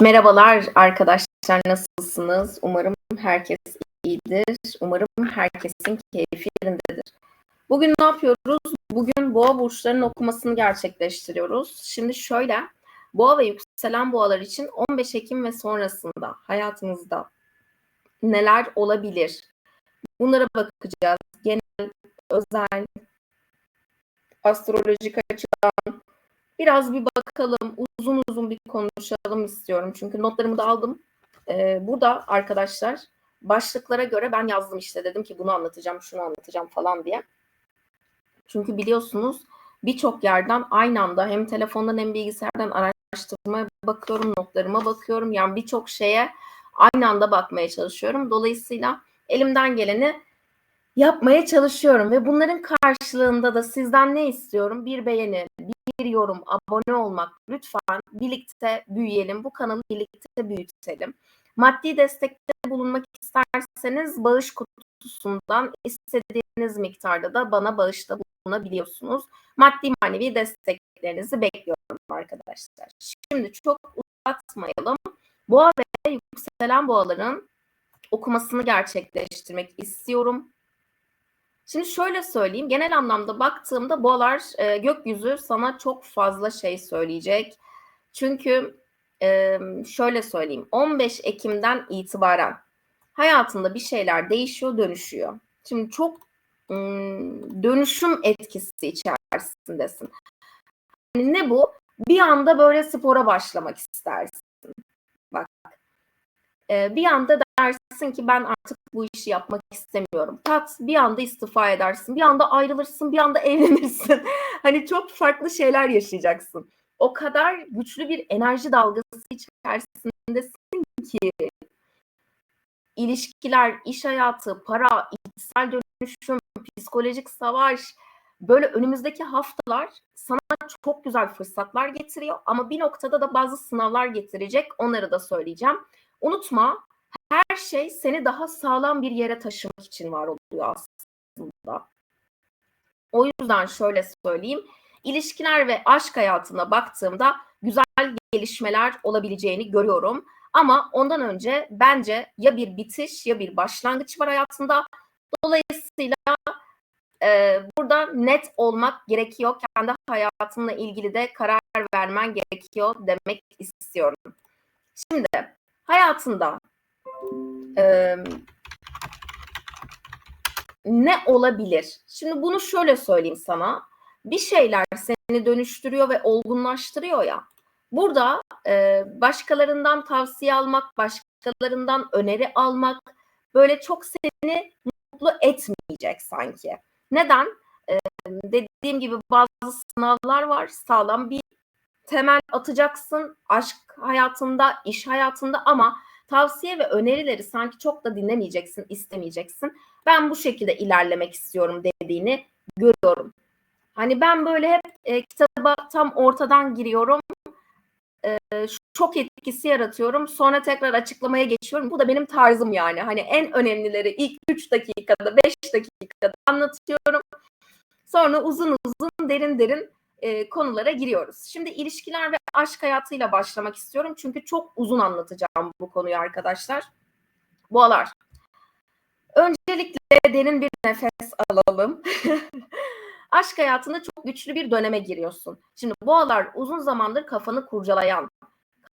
Merhabalar arkadaşlar nasılsınız? Umarım herkes iyidir. Umarım herkesin keyfi yerindedir. Bugün ne yapıyoruz? Bugün boğa burçlarının okumasını gerçekleştiriyoruz. Şimdi şöyle boğa ve yükselen boğalar için 15 Ekim ve sonrasında hayatınızda neler olabilir? Bunlara bakacağız. Genel, özel, astrolojik açıdan biraz bir bakalım. Uzun uzun bir konuşalım istiyorum. Çünkü notlarımı da aldım. Ee, burada arkadaşlar başlıklara göre ben yazdım işte. Dedim ki bunu anlatacağım, şunu anlatacağım falan diye. Çünkü biliyorsunuz birçok yerden aynı anda hem telefondan hem bilgisayardan araştırmaya bakıyorum, notlarıma bakıyorum. Yani birçok şeye aynı anda bakmaya çalışıyorum. Dolayısıyla elimden geleni yapmaya çalışıyorum ve bunların karşılığında da sizden ne istiyorum? Bir beğeni, bir yorum, abone olmak. Lütfen birlikte büyüyelim. Bu kanalı birlikte büyütelim. Maddi destekte bulunmak isterseniz bağış kutusundan istediğiniz miktarda da bana bağışta bulunabiliyorsunuz. Maddi manevi desteklerinizi bekliyorum arkadaşlar. Şimdi çok uzatmayalım. Boğa ve yükselen boğaların okumasını gerçekleştirmek istiyorum. Şimdi şöyle söyleyeyim. Genel anlamda baktığımda boğalar e, gökyüzü sana çok fazla şey söyleyecek. Çünkü e, şöyle söyleyeyim. 15 Ekim'den itibaren hayatında bir şeyler değişiyor, dönüşüyor. Şimdi çok ım, dönüşüm etkisi içerisindesin. Yani ne bu? Bir anda böyle spora başlamak istersin. Bak. E, bir anda dersin ki ben artık bu işi yapmak istemiyorum. Tat bir anda istifa edersin. Bir anda ayrılırsın, bir anda evlenirsin. hani çok farklı şeyler yaşayacaksın. O kadar güçlü bir enerji dalgası içerisindesin ki ilişkiler, iş hayatı, para, içsel dönüşüm, psikolojik savaş böyle önümüzdeki haftalar sana çok güzel fırsatlar getiriyor ama bir noktada da bazı sınavlar getirecek. Onları da söyleyeceğim. Unutma her şey seni daha sağlam bir yere taşımak için var oluyor aslında. O yüzden şöyle söyleyeyim. İlişkiler ve aşk hayatına baktığımda güzel gelişmeler olabileceğini görüyorum. Ama ondan önce bence ya bir bitiş ya bir başlangıç var hayatında. Dolayısıyla e, burada net olmak gerekiyor. Kendi hayatınla ilgili de karar vermen gerekiyor demek istiyorum. Şimdi hayatında e, ne olabilir? Şimdi bunu şöyle söyleyeyim sana. Bir şeyler seni dönüştürüyor ve olgunlaştırıyor ya. Burada e, başkalarından tavsiye almak, başkalarından öneri almak böyle çok seni mutlu etmeyecek sanki. Neden? E, dediğim gibi bazı sınavlar var. Sağlam bir temel atacaksın aşk hayatında, iş hayatında ama tavsiye ve önerileri sanki çok da dinlemeyeceksin, istemeyeceksin. Ben bu şekilde ilerlemek istiyorum dediğini görüyorum. Hani ben böyle hep e, kitaba tam ortadan giriyorum. E, çok etkisi yaratıyorum. Sonra tekrar açıklamaya geçiyorum. Bu da benim tarzım yani. Hani en önemlileri ilk 3 dakikada, 5 dakikada anlatıyorum. Sonra uzun uzun derin derin e, konulara giriyoruz. Şimdi ilişkiler ve aşk hayatıyla başlamak istiyorum. Çünkü çok uzun anlatacağım bu konuyu arkadaşlar. Boğalar. Öncelikle derin bir nefes alalım. aşk hayatında çok güçlü bir döneme giriyorsun. Şimdi boğalar uzun zamandır kafanı kurcalayan,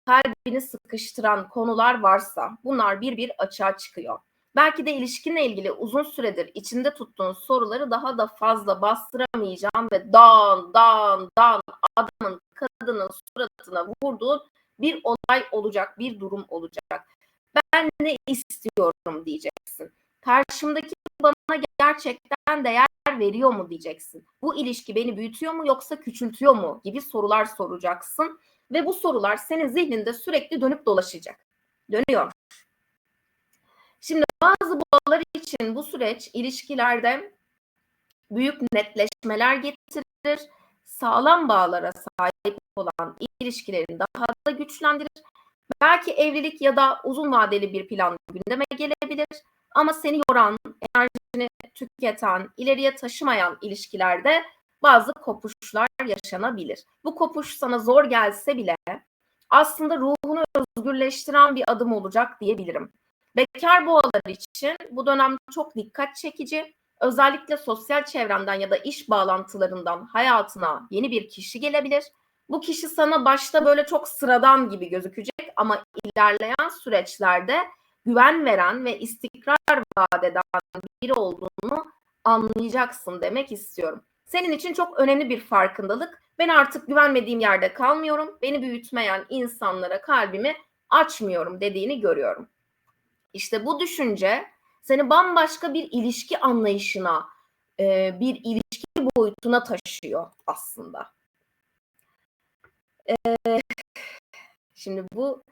kalbini sıkıştıran konular varsa bunlar bir bir açığa çıkıyor. Belki de ilişkinle ilgili uzun süredir içinde tuttuğun soruları daha da fazla bastıramayacağın ve dan dan dan adamın kadının suratına vurduğun bir olay olacak, bir durum olacak. Ben ne istiyorum diyeceksin. Karşımdaki bana gerçekten değer veriyor mu diyeceksin. Bu ilişki beni büyütüyor mu yoksa küçültüyor mu gibi sorular soracaksın ve bu sorular senin zihninde sürekli dönüp dolaşacak. Dönüyor. Bazı boğalar için bu süreç ilişkilerde büyük netleşmeler getirir. Sağlam bağlara sahip olan ilişkilerini daha da güçlendirir. Belki evlilik ya da uzun vadeli bir plan gündeme gelebilir. Ama seni yoran, enerjini tüketen, ileriye taşımayan ilişkilerde bazı kopuşlar yaşanabilir. Bu kopuş sana zor gelse bile aslında ruhunu özgürleştiren bir adım olacak diyebilirim. Bekar boğalar için bu dönem çok dikkat çekici. Özellikle sosyal çevrenden ya da iş bağlantılarından hayatına yeni bir kişi gelebilir. Bu kişi sana başta böyle çok sıradan gibi gözükecek ama ilerleyen süreçlerde güven veren ve istikrar vaat eden biri olduğunu anlayacaksın demek istiyorum. Senin için çok önemli bir farkındalık. Ben artık güvenmediğim yerde kalmıyorum. Beni büyütmeyen insanlara kalbimi açmıyorum dediğini görüyorum. İşte bu düşünce seni bambaşka bir ilişki anlayışına, e, bir ilişki boyutuna taşıyor aslında. E, şimdi bu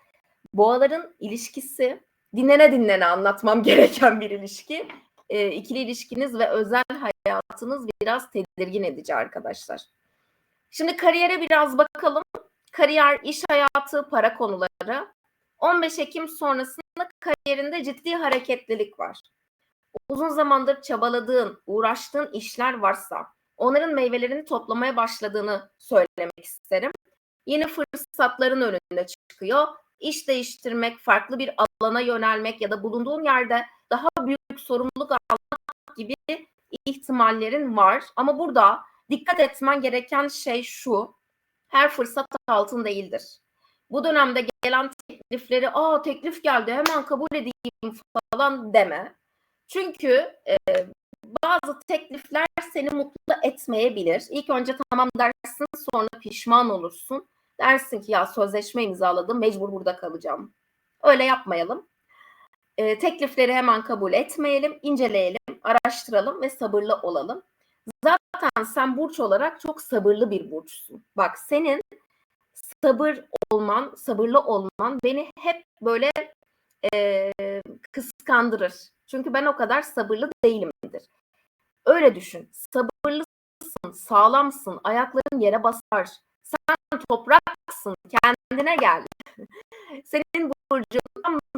boğaların ilişkisi dinlene dinlene anlatmam gereken bir ilişki. E, ikili ilişkiniz ve özel hayatınız biraz tedirgin edici arkadaşlar. Şimdi kariyere biraz bakalım. Kariyer, iş hayatı, para konuları. 15 Ekim sonrasında kariyerinde ciddi hareketlilik var. Uzun zamandır çabaladığın, uğraştığın işler varsa onların meyvelerini toplamaya başladığını söylemek isterim. Yeni fırsatların önünde çıkıyor. İş değiştirmek, farklı bir alana yönelmek ya da bulunduğun yerde daha büyük sorumluluk almak gibi ihtimallerin var. Ama burada dikkat etmen gereken şey şu. Her fırsat altın değildir. Bu dönemde gelen teklifleri aa teklif geldi hemen kabul edeyim falan deme. Çünkü e, bazı teklifler seni mutlu etmeyebilir. İlk önce tamam dersin sonra pişman olursun. Dersin ki ya sözleşme imzaladım mecbur burada kalacağım. Öyle yapmayalım. E, teklifleri hemen kabul etmeyelim, inceleyelim, araştıralım ve sabırlı olalım. Zaten sen burç olarak çok sabırlı bir burçsun. Bak senin sabır olman, sabırlı olman beni hep böyle e, kıskandırır. Çünkü ben o kadar sabırlı değilimdir. Öyle düşün. Sabırlısın, sağlamsın, ayakların yere basar. Sen topraksın, kendine gel. Senin burcun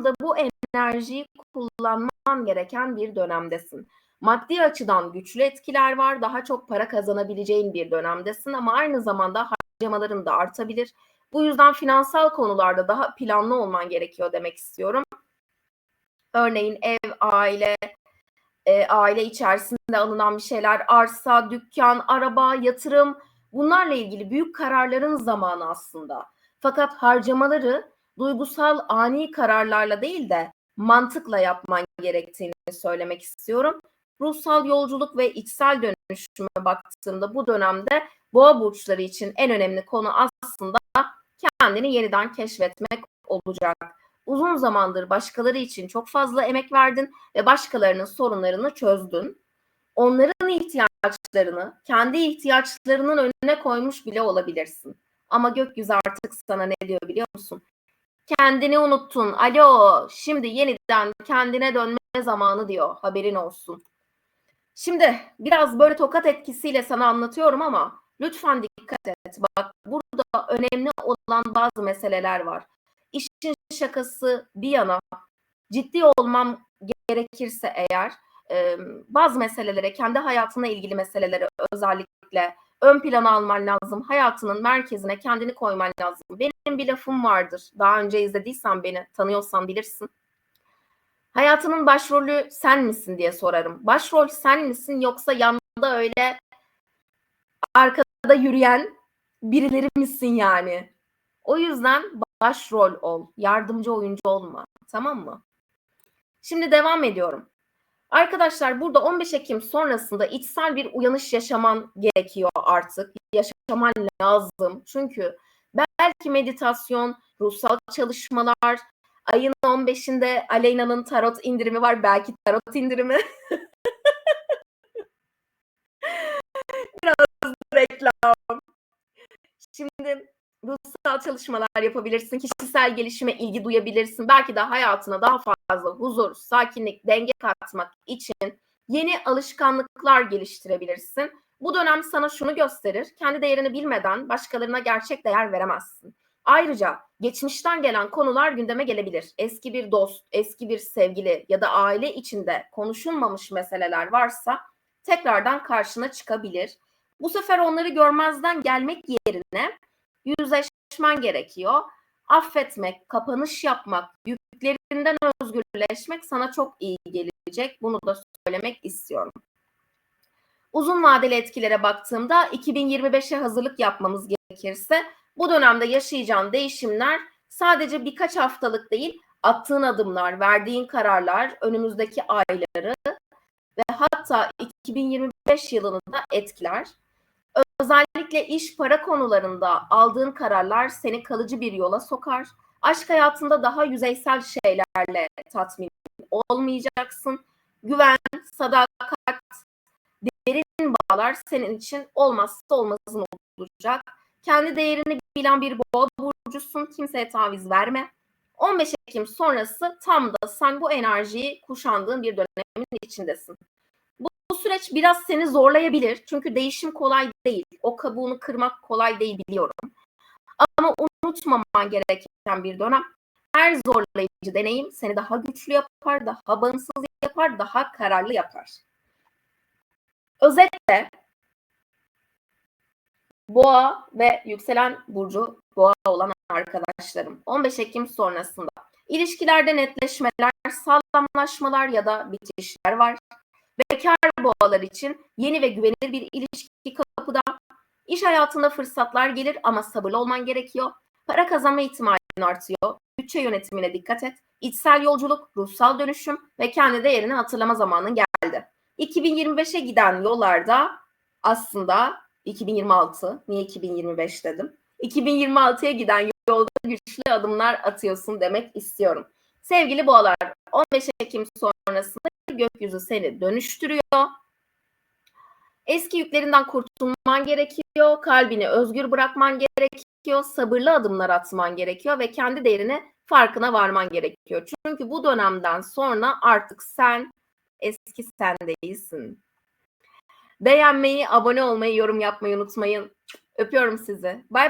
da bu enerjiyi kullanman gereken bir dönemdesin. Maddi açıdan güçlü etkiler var. Daha çok para kazanabileceğin bir dönemdesin ama aynı zamanda harcamaların da artabilir. Bu yüzden finansal konularda daha planlı olman gerekiyor demek istiyorum. Örneğin ev, aile, e, aile içerisinde alınan bir şeyler, arsa, dükkan, araba, yatırım bunlarla ilgili büyük kararların zamanı aslında. Fakat harcamaları duygusal ani kararlarla değil de mantıkla yapman gerektiğini söylemek istiyorum. Ruhsal yolculuk ve içsel dönüşüme baktığımda bu dönemde boğa burçları için en önemli konu aslında kendini yeniden keşfetmek olacak. Uzun zamandır başkaları için çok fazla emek verdin ve başkalarının sorunlarını çözdün. Onların ihtiyaçlarını kendi ihtiyaçlarının önüne koymuş bile olabilirsin. Ama gökyüzü artık sana ne diyor biliyor musun? Kendini unuttun. Alo, şimdi yeniden kendine dönme zamanı diyor. Haberin olsun. Şimdi biraz böyle tokat etkisiyle sana anlatıyorum ama lütfen dikkat et. Bak burada önemli olan bazı meseleler var. İşin şakası bir yana ciddi olmam gerekirse eğer bazı meselelere, kendi hayatına ilgili meselelere özellikle ön plana alman lazım. Hayatının merkezine kendini koyman lazım. Benim bir lafım vardır. Daha önce izlediysen beni, tanıyorsan bilirsin. Hayatının başrolü sen misin diye sorarım. Başrol sen misin yoksa yanında öyle arkada yürüyen birileri misin yani? O yüzden başrol ol. Yardımcı oyuncu olma. Tamam mı? Şimdi devam ediyorum. Arkadaşlar burada 15 Ekim sonrasında içsel bir uyanış yaşaman gerekiyor artık. Yaşaman lazım. Çünkü belki meditasyon, ruhsal çalışmalar, ayın 15'inde Aleyna'nın tarot indirimi var. Belki tarot indirimi. Biraz reklam. Şimdi ruhsal çalışmalar yapabilirsin. Kişisel gelişime ilgi duyabilirsin. Belki de hayatına daha fazla huzur, sakinlik, denge katmak için yeni alışkanlıklar geliştirebilirsin. Bu dönem sana şunu gösterir. Kendi değerini bilmeden başkalarına gerçek değer veremezsin. Ayrıca geçmişten gelen konular gündeme gelebilir. Eski bir dost, eski bir sevgili ya da aile içinde konuşulmamış meseleler varsa tekrardan karşına çıkabilir. Bu sefer onları görmezden gelmek yerine yüzleşmen gerekiyor. affetmek, kapanış yapmak, yüklerinden özgürleşmek sana çok iyi gelecek. Bunu da söylemek istiyorum. Uzun vadeli etkilere baktığımda 2025'e hazırlık yapmamız gerekirse bu dönemde yaşayacağın değişimler sadece birkaç haftalık değil, attığın adımlar, verdiğin kararlar, önümüzdeki ayları ve hatta 2025 yılını da etkiler. Özellikle iş para konularında aldığın kararlar seni kalıcı bir yola sokar. Aşk hayatında daha yüzeysel şeylerle tatmin olmayacaksın. Güven, sadakat, derin bağlar senin için olmazsa olmazın olacak. Kendi değerini bilen bir boğa burcusun. Kimseye taviz verme. 15 Ekim sonrası tam da sen bu enerjiyi kuşandığın bir dönemin içindesin. Süreç biraz seni zorlayabilir. Çünkü değişim kolay değil. O kabuğunu kırmak kolay değil biliyorum. Ama unutmaman gereken bir dönem. Her zorlayıcı deneyim seni daha güçlü yapar, daha bağımsız yapar, daha kararlı yapar. Özetle Boğa ve yükselen burcu Boğa olan arkadaşlarım 15 Ekim sonrasında ilişkilerde netleşmeler, sağlamlaşmalar ya da bitişler var. Bekar boğalar için yeni ve güvenilir bir ilişki kapıda. İş hayatında fırsatlar gelir ama sabırlı olman gerekiyor. Para kazanma ihtimalin artıyor. Bütçe yönetimine dikkat et. İçsel yolculuk, ruhsal dönüşüm ve kendi değerini hatırlama zamanın geldi. 2025'e giden yollarda aslında 2026, niye 2025 dedim? 2026'ya giden yolda güçlü adımlar atıyorsun demek istiyorum. Sevgili boğalar, 15 Ekim sonrasında gökyüzü seni dönüştürüyor. Eski yüklerinden kurtulman gerekiyor, kalbini özgür bırakman gerekiyor, sabırlı adımlar atman gerekiyor ve kendi değerini farkına varman gerekiyor. Çünkü bu dönemden sonra artık sen eski sen değilsin. Beğenmeyi, abone olmayı, yorum yapmayı unutmayın. Öpüyorum sizi. Bay